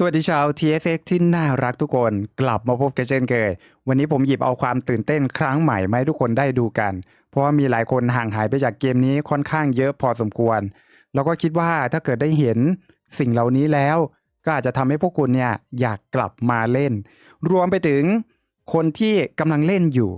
สวัสดีชาว TSX ที่น่ารักทุกคน กลับมาพบกันเช่นเคยวันนี้ผมหยิบเอาความตื่นเต้นครั้งใหม่มาให้ทุกคนได้ดูกัน เพราะว่ามีหลายคนห่างหายไปจากเกมนี้ค่อนข้างเยอะพอสมควร แล้วก็คิดว่าถ้าเกิดได้เห็นสิ่งเหล่านี้แล้ว ก็อาจจะทำให้พวกคุณเนี่ยอยากกลับมาเล่น รวมไปถึงคนที่กำลังเล่นอยู่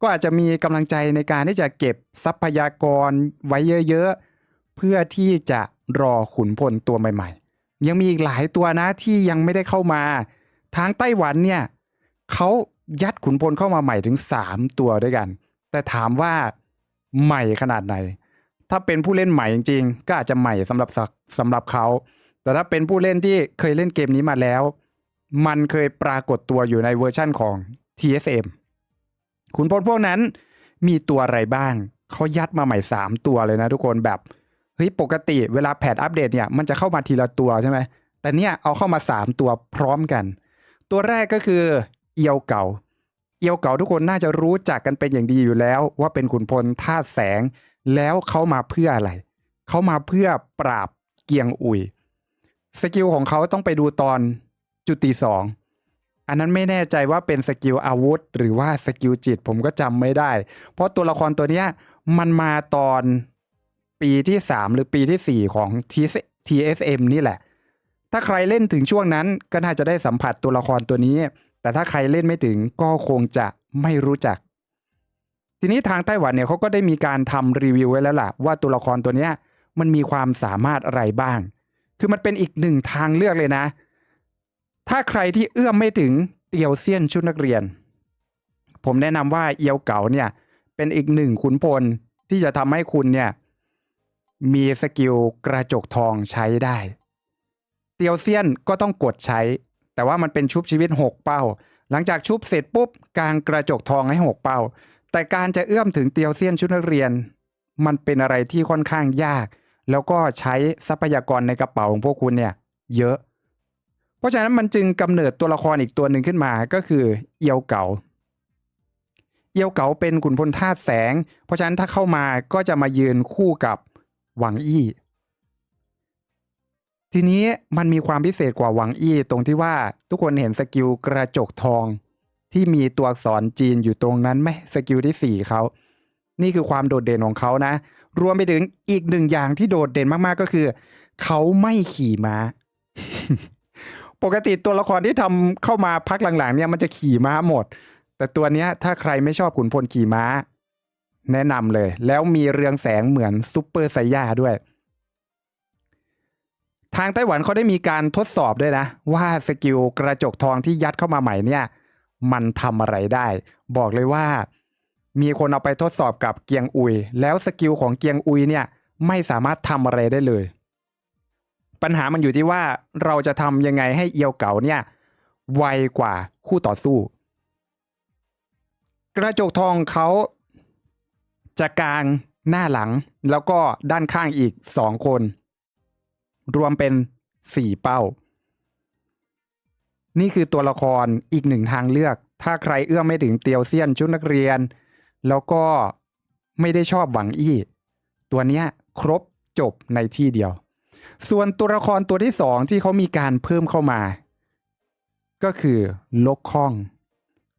ก็อาจจะมีกำลังใจในการที่จะเก็บทรัพยากรไว้เยอะๆเพื่อที่จะรอขุนพลตัวใหม่ๆ ยังมีอีกหลายตัวนะที่ยังไม่ได้เข้ามา ทางไต้หวันเนี่ยเขายัดขุนพลเข้ามาใหม่ถึง 3 ตัวด้วยกัน แต่ถามว่าใหม่ขนาดไหน ถ้าเป็นผู้เล่นใหม่จริงๆ ก็อาจจะใหม่สำหรับสำหรับเขา แต่ถ้าเป็นผู้เล่นที่เคยเล่นเกมนี้มาแล้ว มันเคยปรากฏตัวอยู่ในเวอร์ชั่นของ TSM ขุนพลพวกนั้นมีตัวอะไรบ้าง เขายัดมาใหม่ 3 ตัวเลยนะทุกคนแบบ เฮ้ยปกติเวลาแพทอัปเดตเนี่ยมันจะเข้ามาทีละตัวใช่ไหมแต่เนี่ยเอาเข้ามา 3 ตัวพร้อมกัน ตัวแรกก็คือเอียวเก่า เอียวเก่าทุกคนน่าจะรู้จักกันเป็นอย่างดีอยู่แล้ว ว่าเป็นขุนพลธาแสง แล้วเขามาเพื่ออะไร เขามาเพื่อปราบเกียงอุยสกิลของเขาต้องไปดูตอนจุติสองอันนั้นไม่แน่ใจว่าเป็นสกิลอาวุธ หรือว่าสกิลจิตผมก็จำไม่ได้ เพราะตัวละครตัวเนี้ยมันมาตอน ปีที่3หรือปีที่4ของ TSM นี่แหละ ถ้าใครเล่นถึงช่วงนั้นก็น่าจะได้สัมผัสตัวละครตัวนี้ แต่ถ้าใครเล่นไม่ถึงก็คงจะไม่รู้จัก ทีนี้ทางไต้หวันเนี่ยเขาก็ได้มีการทำรีวิวไว้แล้วล่ะ ว่าตัวละครตัวนี้มันมีความสามารถอะไรบ้าง คือมันเป็นอีกหนึ่งทางเลือกเลยนะ ถ้าใครที่เอื้อมไม่ถึงเตียวเซียนชุดนักเรียน ผมแนะนำว่าเอียวเก๋าเนี่ยเป็นอีกหนึ่งขุนพลที่จะทำให้คุณเนี่ย มีสกิลกระจกทองใช้ได้ เตียวเซียนก็ต้องกดใช้ แต่ว่ามันเป็นชุบชีวิต 6 เป้า หลังจากชุบเสร็จปุ๊บกางกระจกทองให้ 6 เป้า แต่การจะเอื้อมถึงเตียวเซียนชุดนักเรียน มันเป็นอะไรที่ค่อนข้างยาก แล้วก็ใช้ทรัพยากรในกระเป๋าของพวกคุณเนี่ยเยอะ เพราะฉะนั้นมันจึงกำเนิดตัวละครอีกตัวหนึ่งขึ้นมาก็คือเอียวเก๋าเอียวเก๋าเป็นขุนพลธาตุแสง เพราะฉะนั้นถ้าเข้ามาก็จะมายืนคู่กับ หวังอี้ ทีนี้มันมีความพิเศษกว่าหวังอี้ตรงที่ว่าทุกคนเห็นสกิลกระจกทอง ที่มีตัวอักษรจีนอยู่ตรงนั้นไหมสกิลที่ 4เขานี่คือความโดดเด่นของเขานะ รวมไปถึงอีกหนึ่งอย่างที่โดดเด่นมากๆก็คือ เขาไม่ขี่ม้า ปกติตัวละครที่ทำเข้ามาพักหลังๆ เนี่ยมันจะขี่ม้าหมด แต่ตัวเนี้ยถ้าใครไม่ชอบขุนพลขี่ม้า แนะนำเลย แล้วมีเรืองแสงเหมือนซุปเปอร์ไซย่าด้วย ทางไต้หวันเขาได้มีการทดสอบด้วยนะ ว่าสกิลกระจกทองที่ยัดเข้ามาใหม่เนี่ย มันทำอะไรได้ บอกเลยว่า มีคนเอาไปทดสอบกับเกียงอุย แล้วสกิลของเกียงอุยเนี่ยไม่สามารถทำอะไรได้เลย ปัญหามันอยู่ที่ว่าเราจะทำยังไงให้เอียวเก๋าเนี่ยไวกว่าคู่ต่อสู้ กระจกทองเขา จะกลางหน้าหลังแล้วก็ด้านข้างอีกสองคน รวมเป็นสี่เป้า นี่คือตัวละครอีกหนึ่งทางเลือก ถ้าใครเอื้อมไม่ถึงเตียวเซียนชุดนักเรียน แล้วก็ไม่ได้ชอบหวังอี้ ตัวเนี้ยครบจบในที่เดียว ส่วนตัวละครตัวที่สองที่เขามีการเพิ่มเข้ามา ก็คือลกข้อง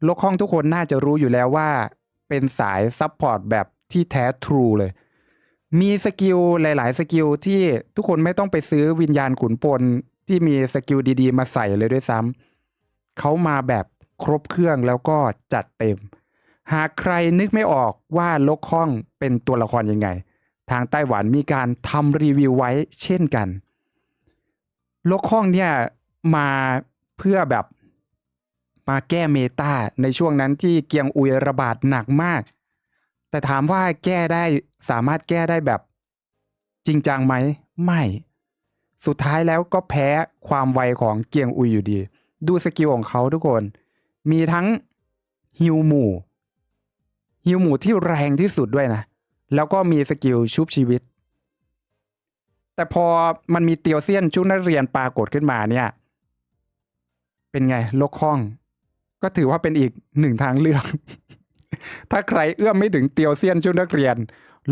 ลกข้องทุกคนน่าจะรู้อยู่แล้วว่า เป็นสายซับพอร์ตแบบ ที่แท้ทรูเลย มีสกิลหลาย ๆ สกิลที่ทุกคนไม่ต้องไปซื้อวิญญาณขุนพลที่มีสกิลดี ๆ มาใส่เลยด้วยซ้ำเขามาแบบครบเครื่องแล้วก็จัดเต็ม หากใครนึกไม่ออกว่าลกข้องเป็นตัวละครยังไง ทางไต้หวันมีการทำรีวิวไว้เช่นกัน ลกข้องเนี่ยมาเพื่อแบบมาแก้เมตาในช่วงนั้นที่เกียงอุยระบาดหนักมาก แต่ถามว่าแก้ได้สามารถแก้ได้แบบจริงจังไหม ไม่ สุดท้ายแล้วก็แพ้ความไวของเกียงอุยอยู่ดี ดูสกิลของเขาทุกคน มีทั้งฮิวหมู่ฮิวหมู่ที่แรงที่สุดด้วยนะ แล้วก็มีสกิลชุบชีวิต แต่พอมันมีเตียวเซียนชุดนักเรียนปรากฏขึ้นมาเนี่ย เป็นไงโลกห้อง ก็ถือว่าเป็นอีกหนึ่งทางเลือก ถ้าใครเอื้อมไม่ถึงเตียวเซียนชุดนักเรียน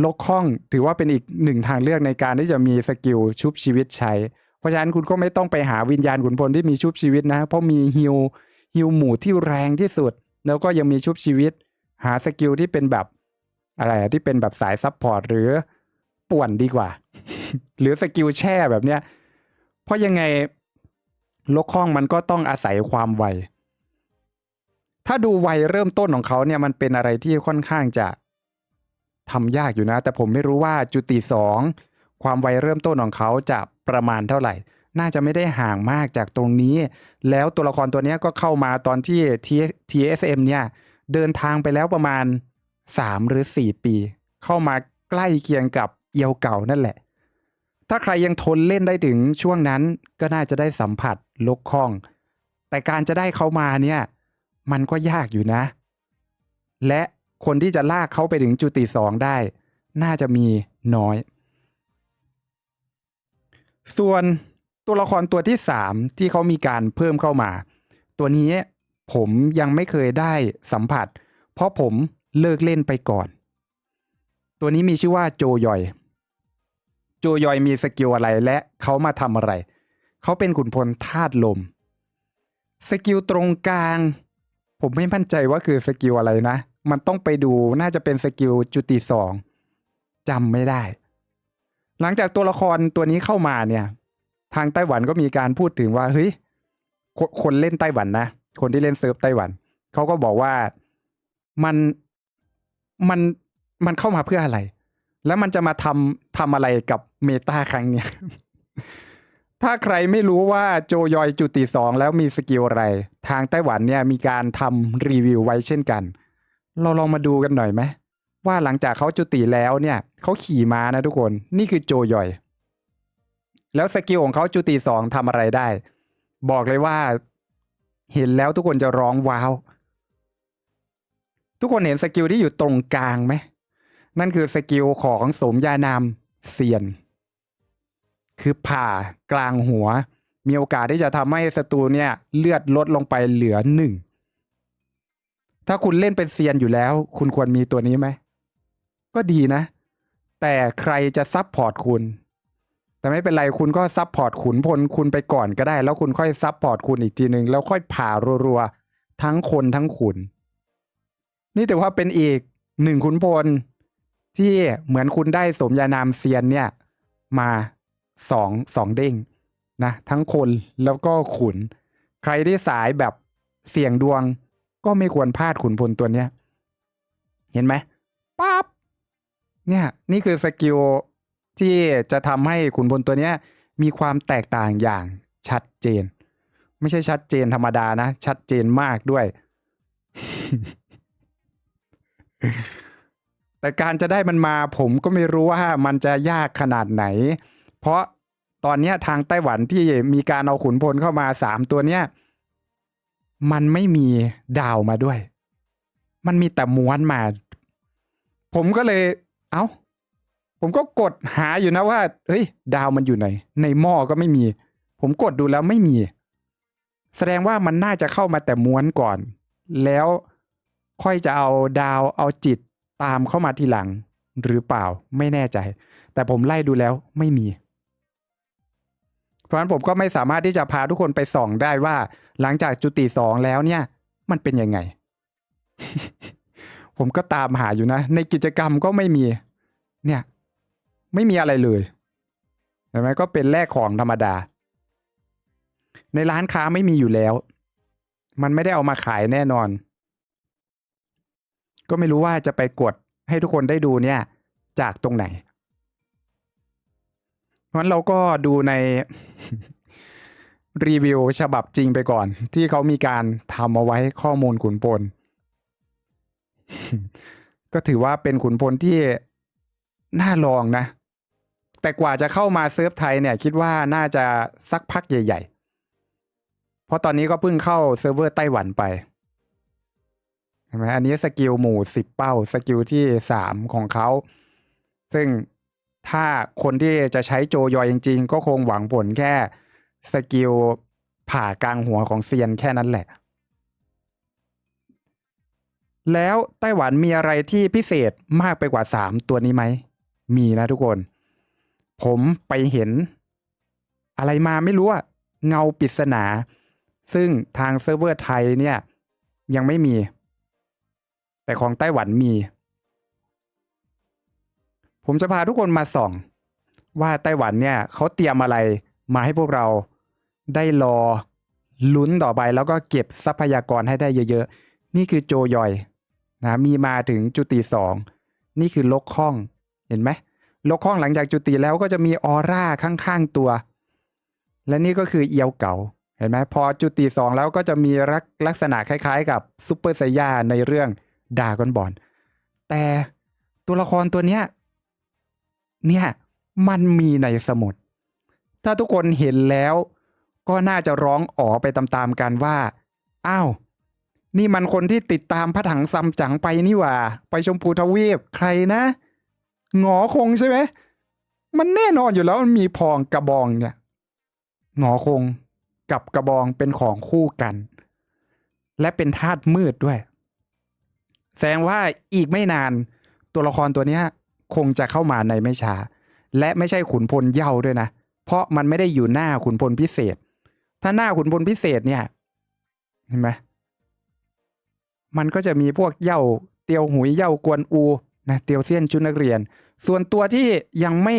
โลกห้องถือว่าเป็นอีกหนึ่งทางเลือกในการที่จะมีสกิลชุบชีวิตใช้ เพราะฉะนั้นคุณก็ไม่ต้องไปหาวิญญาณขุนพลที่มีชุบชีวิตนะ เพราะมีฮิวฮิวหมู่ที่แรงที่สุด แล้วก็ยังมีชุบชีวิต หาสกิลที่เป็นแบบอะไรที่เป็นแบบสายซับพอร์ตหรือป่วนดีกว่า หรือสกิลแช่แบบเนี้ย เพราะยังไงลกข้องมันก็ต้องอาศัยความไว ถ้าดูวัยเริ่มต้นของเขาเนี่ยมันเป็นอะไรที่ค่อนข้างจะทำยากอยู่นะ แต่ผมไม่รู้ว่าจุติสองความวัยเริ่มต้นของเขาจะประมาณเท่าไหร่ น่าจะไม่ได้ห่างมากจากตรงนี้ แล้วตัวละครตัวนี้ก็เข้ามาตอนที่ tsm เนี่ยเดินทางไปแล้วประมาณ 3 หรือ 4 ปี เข้ามาใกล้เคียงกับเอียวเก่านั่นแหละ ถ้าใครยังทนเล่นได้ถึงช่วงนั้นก็น่าจะได้สัมผัสลกข้อง แต่การจะได้เขามาเนี่ย มันก็ยากอยู่นะ และคนที่จะลากเขาไปถึงจุติสองได้ น่าจะมีน้อย ส่วนตัวละครตัวที่สามที่เขามีการเพิ่มเข้ามา ตัวนี้ผมยังไม่เคยได้สัมผัส เพราะผมเลิกเล่นไปก่อน ตัวนี้มีชื่อว่าโจยอย โจยอยมีสกิลอะไรและเขามาทำอะไร เขาเป็นขุนพลธาตุลม สกิลตรงกลาง ผมไม่มั่นใจว่าคือสกิลอะไรนะ มันต้องไปดูน่าจะเป็นสกิลจุติสองจำไม่ได้ หลังจากตัวละครตัวนี้เข้ามาเนี่ย ทางไต้หวันก็มีการพูดถึงว่าเฮ้ยคคนเล่นไต้หวันนะ คนที่เล่นเซิร์ฟไต้หวัน เขาก็บอกว่ามันมันมันเข้ามาเพื่ออะไร แล้วมันจะมาทำทำอะไรกับเมตาครั้งเนี้ย ถ้าใครไม่รู้ว่าโจยอยจุติสองแล้วมีสกิลอะไร ทางไต้หวันเนี่ยมีการทำรีวิวไว้เช่นกัน เราลองมาดูกันหน่อยไหมว่าหลังจากเขาจุติแล้วเนี่ยเขาขี่ม้านะทุกคนนี่คือโจยอย แล้วสกิลของเขาจุติสองทำอะไรได้ บอกเลยว่า เห็นแล้วทุกคนจะร้องว้าว ทุกคนเห็นสกิลที่อยู่ตรงกลางไหมนั่นคือสกิลของสมญานามเซียน คือผ่ากลางหัว มีโอกาสที่จะทำให้ศัตรูเนี่ยเลือดลดลงไปเหลือหนึ่งถ้าคุณเล่นเป็นเซียนอยู่แล้ว คุณควรมีตัวนี้ไหม ก็ดีนะ แต่ใครจะซับพอร์ตคุณ แต่ไม่เป็นไรคุณก็ซับพอร์ตขุนพลคุณไปก่อนก็ได้ แล้วคุณค่อยซับพอร์ตคุณอีกทีหนึ่งแล้วค่อยผ่ารัวๆ ทั้งคนทั้งขุน นี่ถือว่าเป็นอีกหนึ่งขุนพล ที่เหมือนคุณได้สมญานามเซียนเนี่ย มา สองสองเด้งนะทั้งคนแล้วก็ขุน ใครที่สายแบบเสี่ยงดวง ก็ไม่ควรพลาดขุนพลตัวเนี้ย เห็นไหมปั๊บเนี่ย นี่คือสกิลที่จะทำให้ขุนพลตัวเนี้ย มีความแตกต่างอย่างชัดเจน ไม่ใช่ชัดเจนธรรมดานะ ชัดเจนมากด้วย แต่การจะได้มันมาผมก็ไม่รู้ว่ามันจะยากขนาดไหน เพราะตอนนี้ทางไต้หวันที่มีการเอาขุนพลเข้ามาสามตัวเนี้ยมันไม่มีดาวมาด้วย มันมีแต่ม้วนมา ผมก็เลย เอ้า ผมก็กดหาอยู่นะว่า เฮ้ย ดาวมันอยู่ไหน ในหม้อก็ไม่มี ผมกดดูแล้วไม่มี แสดงว่ามันน่าจะเข้ามาแต่ม้วนก่อน แล้วค่อยจะเอาดาวเอาจิตตามเข้ามาทีหลัง หรือเปล่าไม่แน่ใจ แต่ผมไล่ดูแล้วไม่มี เพราะฉะนั้นผมก็ไม่สามารถที่จะพาทุกคนไปส่องได้ว่า หลังจากจุติสองแล้วเนี่ย มันเป็นยังไง ผมก็ตามหาอยู่นะ ในกิจกรรมก็ไม่มี เนี่ย ไม่มีอะไรเลยเห็นไหมก็เป็นแลกของธรรมดา ในร้านค้าไม่มีอยู่แล้ว มันไม่ได้เอามาขายแน่นอน ก็ไม่รู้ว่าจะไปกดให้ทุกคนได้ดูเนี่ย จากตรงไหน เพราะฉะนั้นเราก็ดูในรีวิวฉบับจริงไปก่อน ที่เขามีการทำเอาไว้ข้อมูลขุนพล ก็ถือว่าเป็นขุนพลที่น่าลองนะ แต่กว่าจะเข้ามาเซิร์ฟไทยเนี่ย คิดว่าน่าจะสักพักใหญ่ ๆ เพราะตอนนี้ก็เพิ่งเข้าเซิร์ฟเวอร์ไต้หวันไปเห็นไหมอันนี้สกิลหมู่สิบเป้า สกิลที่สามของเขา ซึ่ง ถ้าคนที่จะใช้โจยอยจริง ๆ ก็คงหวังผลแค่สกิลผ่ากลางหัวของเซียนแค่นั้นแหละ แล้วไต้หวันมีอะไรที่พิเศษมากไปกว่าสามตัวนี้ไหม มีนะทุกคน ผมไปเห็น อะไรมาไม่รู้อะเงาปริศนา ซึ่งทางเซิร์ฟเวอร์ไทยเนี่ยยังไม่มี แต่ของไต้หวันมี ผมจะพาทุกคนมาส่อง ว่าไต้หวันเนี่ยเขาเตรียมอะไรมาให้พวกเราได้รอลุ้นต่อไปแล้วก็เก็บทรัพยากรให้ได้เยอะๆ นี่คือโจยอยนะมีมาถึงจุติสองนี่คือลกข้องเห็นไหมลกข้องหลังจากจุติแล้วก็จะมีออร่าข้างๆตัว และนี่ก็คือเอียวเก่าเห็นไหมพอจุติสองแล้วก็จะมีลักษณะคล้ายๆ กับซูเปอร์ไซย่าในเรื่องดากอนบอลแต่ตัวละครตัวเนี้ย เนี่ยมันมีในสมุด ถ้าทุกคนเห็นแล้ว ก็น่าจะร้องอ๋อไปตามๆกันว่า อ้าว นี่มันคนที่ติดตามพระถังซัมจั๋งไปนี่หว่า ไปชมพูทวีปใครนะหงอคงใช่ไหมมันแน่นอนอยู่แล้วมันมีพองกระบองเนี่ยหงอคงกับกระบองเป็นของคู่กัน และเป็นธาตุมืดด้วย แสดงว่าอีกไม่นานตัวละครตัวนี้ คงจะเข้ามาในไม่ช้า และไม่ใช่ขุนพลเย้าด้วยนะ เพราะมันไม่ได้อยู่หน้าขุนพลพิเศษ ถ้าหน้าขุนพลพิเศษเนี่ยเห็นไหมมันก็จะมีพวกเย้าเตียวหุยเย้ากวนอูนะเตียวเซียนชุดนักเรียน ส่วนตัวที่ยังไม่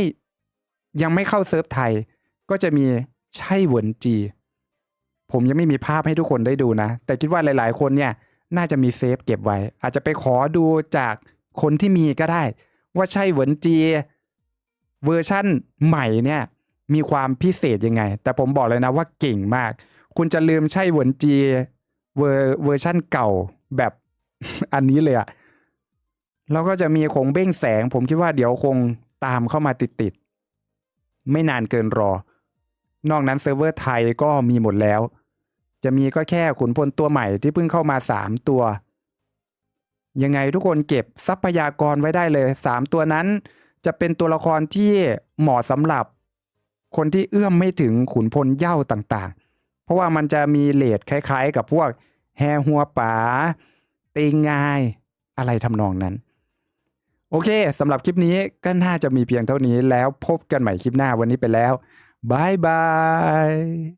ยังไม่เข้าเซิร์ฟไทย ก็จะมีไช่เหวินจี ผมยังไม่มีภาพให้ทุกคนได้ดูนะ แต่คิดว่าหลาย ๆ คนเนี่ยน่าจะมีเซฟเก็บไว้ อาจจะไปขอดูจากคนที่มีก็ได้ ว่าใช่เหวินจีเวอร์ชั่นใหม่เนี่ยมีความพิเศษยังไง แต่ผมบอกเลยนะว่าเก่งมาก คุณจะลืมใช่เหวินจีเวอร์เวอร์ชั่นเก่าแบบอันนี้เลยอะแล้วก็จะมีคงเบ้งแสง ผมคิดว่าเดี๋ยวคงตามเข้ามาติดๆ ไม่นานเกินรอ นอกนั้นเซิร์ฟเวอร์ไทยก็มีหมดแล้ว จะมีก็แค่ขุนพลตัวใหม่ที่เพิ่งเข้ามาสามตัว ยังไงทุกคนเก็บทรัพยากรไว้ได้เลยสามตัวนั้นจะเป็นตัวละครที่เหมาะสำหรับ คนที่เอื้อมไม่ถึงขุนพลเย้าต่างๆ เพราะว่ามันจะมีเลทคล้ายๆ กับพวกแฮหัวป๋าตีงายอะไรทำนองนั้น โอเคสำหรับคลิปนี้ก็น่าจะมีเพียงเท่านี้แล้วพบกันใหม่คลิปหน้าวันนี้ไปแล้วบายบาย